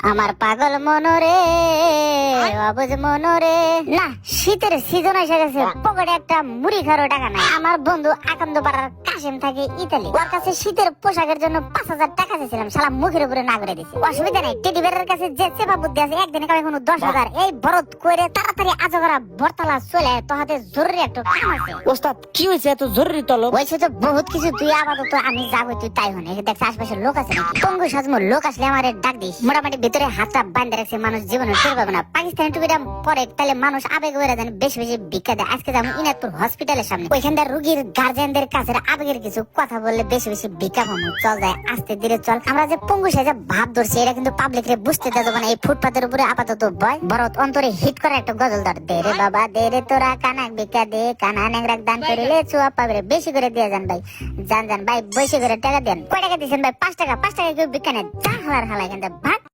আমার পাগল মনোরে অবুজ মনরে। না শীতের সিজন এসে গেছে পকেটে একটা মুড়ি ঘর টাকা নাই। আমার বন্ধু আকান্দ পাড়ার কাশিম থাকে ইতালি। ওর কাছে শীতের পোশাকের জন্য পাঁচ হাজার টাকা চেয়েছিলাম সালা মুখের উপরে না করে দিছে। অসুবিধা নেই টেডি বেড়ার কাছে যে সেবা বুদ্ধি আছে একদিনে কামাই কোনো দশ হাজার এই বরত করে তাড়াতাড়ি আজগরা বরতলা চলে আয়, তোহাতে জরুরি একটা কাম আছে। ওস্তাদ কি হয়েছে এত জরুরি তলব? হয়েছে তো বহুত কিছু তুই আপাতত আমি যাব তুই তাই হনে। দেখছি আশপাশে লোক আছে পঙ্গু সাজমো লোক আসলে আমার ডাক দিস। মোটামুটি ভিতরে হাতটা বান্ধে রাখছে মানুষ জীবনে টের পাবে না। পাকিস্তানি টুপিটা পরে তাহলে মানুষ আবেগ দেন বেশি বেশি ভিক্ষা দেয়। আজকে যাব ইনাদপুর হসপিটালের সামনে। ওইখানকার রুগীর গার্জেনদের কাছে আবেগের কিছু কথা বললে বেশি বেশি পাবো চল যায় আস্তে ধীরে চল। আমরা যে পঙ্গু সাজা ভাব ধরছি এটা কিন্তু পাবলিক রে বুঝতে দেবো না এই ফুটপাতের উপরে আপাতত বয়। ভরত অন্তরে হিট করে একটা গজল ধর। দে রে বাবা দে রে তোরা কানাক বিকা দে কানা নেংরাক দান করিলে চুয়া পাবে বেশি করে দিয়ে যান ভাই। যান যান ভাই বেশি করে টাকা দেন। কয় টাকা দিয়েছেন ভাই? পাঁচ টাকা পাঁচ টাকা কেউ নেন যা হালার হালা এখান থেকে। ভাগ